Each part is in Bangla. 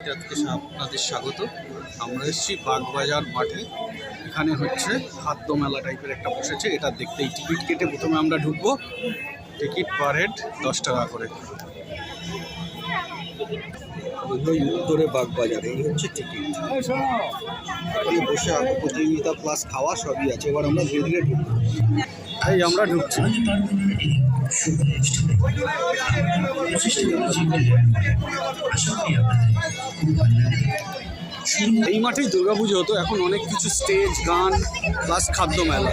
আজকে আপনাদের স্বাগত। আমরা এসেছি বাগবাজার মাঠে। এখানে হচ্ছে খাদ্য মেলা টাইপের একটা বসেছে। এটা দেখতেই টিকিট কেটে প্রথমে আমরা ঢুকবো। টিকিট পার হেড দশ টাকা করে। উত্তরে বাগবাজার, এই হচ্ছে টিকিট। বসে আঁকো প্রতিযোগিতা প্লাস খাওয়া সবই আছে। এবার আমরা ধীরে ধীরে ঢুকবো। এই আমরা ঢুকছি? এই মাঠেই দুর্গাপুজো হতো, এখন অনেক কিছু স্টেজ, গান, প্লাস খাদ্য মেলা।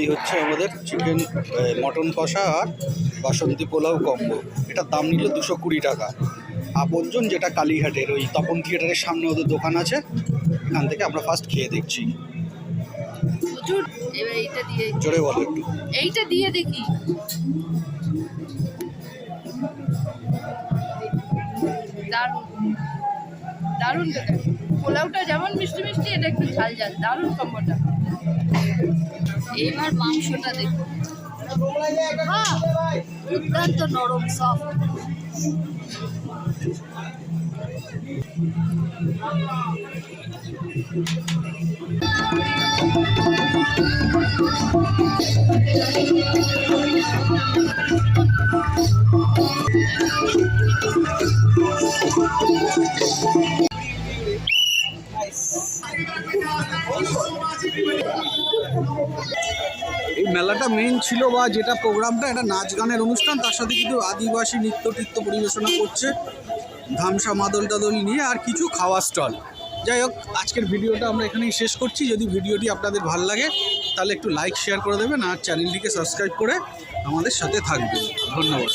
এই হচ্ছে আমাদের চিকেন মটন কষা আর বাসন্তী পোলাও কম্বো এটার দাম নিল দুশো কুড়ি টাকা। আপনজন যেটা কালীঘাটের ওই তপন থিয়েটারের সামনে ওদের দোকান আছে এখান থেকে আমরা ফার্স্ট খেয়ে দেখছি। জোরে বলো একটু। এইটা দিয়ে দেখি। দারুণ। দারুণ পোলাওটা যেমন মিষ্টি মিষ্টি এটা একটু ঝাল ঝাল। দারুণ কম্বোটা এইবার মাংসটা দেখো হ্যাঁ দুর্দান্ত নরম সফট এই মেলাটা মেন ছিল বা যেটা প্রোগ্রামটা এটা নাচ গানের অনুষ্ঠান, তার সাথে কিন্তু আদিবাসী নৃত্য টিত্য পরিবেশনা করছে ধামসা মাদল টাদল নিয়ে আর কিছু খাওয়া স্টল যাই হোক, আজকের ভিডিওটা আমরা এখানেই শেষ করছি। যদি ভিডিওটি আপনাদের ভালো লাগে, তাহলে একটু লাইক শেয়ার করে দেবেন আর চ্যানেলটিকে সাবস্ক্রাইব করে আমাদের সাথে থাকবেন। ধন্যবাদ।